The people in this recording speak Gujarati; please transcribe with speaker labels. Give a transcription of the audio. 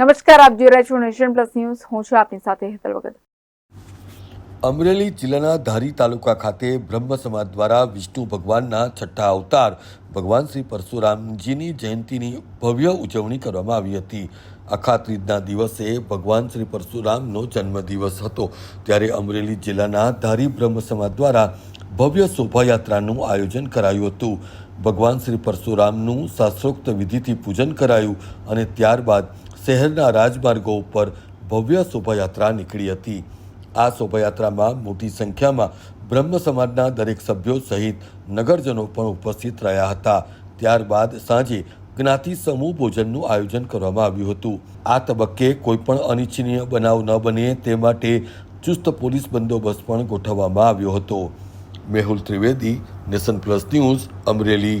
Speaker 1: નમસ્કાર, આપ જોઈ રહ્યા છો નેશન પ્લસ ન્યૂઝ. હું છું આપની સાથે હેતલ વગર
Speaker 2: અમરેલી જિલ્લાના ધારી તાલુકા ખાતે બ્રહ્મ સમાજ દ્વારા વિષ્ણુ ભગવાનના છઠ્ઠા અવતાર ભગવાન શ્રી પરશુરામજીની જયંતીની ભવ્ય ઉજવણી કરવામાં આવી હતી. અખા ત્રીજના દિવસે ભગવાન શ્રી પરશુરામનો જન્મદિવસ હતો. ત્યારે અમરેલી જિલ્લાના ધારી બ્રહ્મ સમાજ દ્વારા ભવ્ય શોભાયાત્રાનું આયોજન કરાયું હતું. ભગવાન શ્રી પરશુરામનું શાસ્ત્રોક્ત વિધિથી પૂજન કરાયું અને ત્યારબાદ શહેરના રાજમાર્ગો ઉપર ભવ્ય શોભાયાત્રા નીકળી હતી. આ શોભાયાત્રામાં મોટી સંખ્યામાં બ્રહ્મ સમાજના દરેક સભ્યો સહિત નગરજનો પણ ઉપસ્થિત રહ્યા હતા. ત્યારબાદ સાંજે જ્ઞાતિ સમૂહ ભોજનનું આયોજન કરવામાં આવ્યું હતું. આ તબક્કે કોઈ પણ અનિચ્છનીય બનાવ ન બને તે માટે ચુસ્ત પોલીસ બંદોબસ્ત પણ ગોઠવવામાં આવ્યો હતો. Mehul Trivedi, nation plus news, Amreli.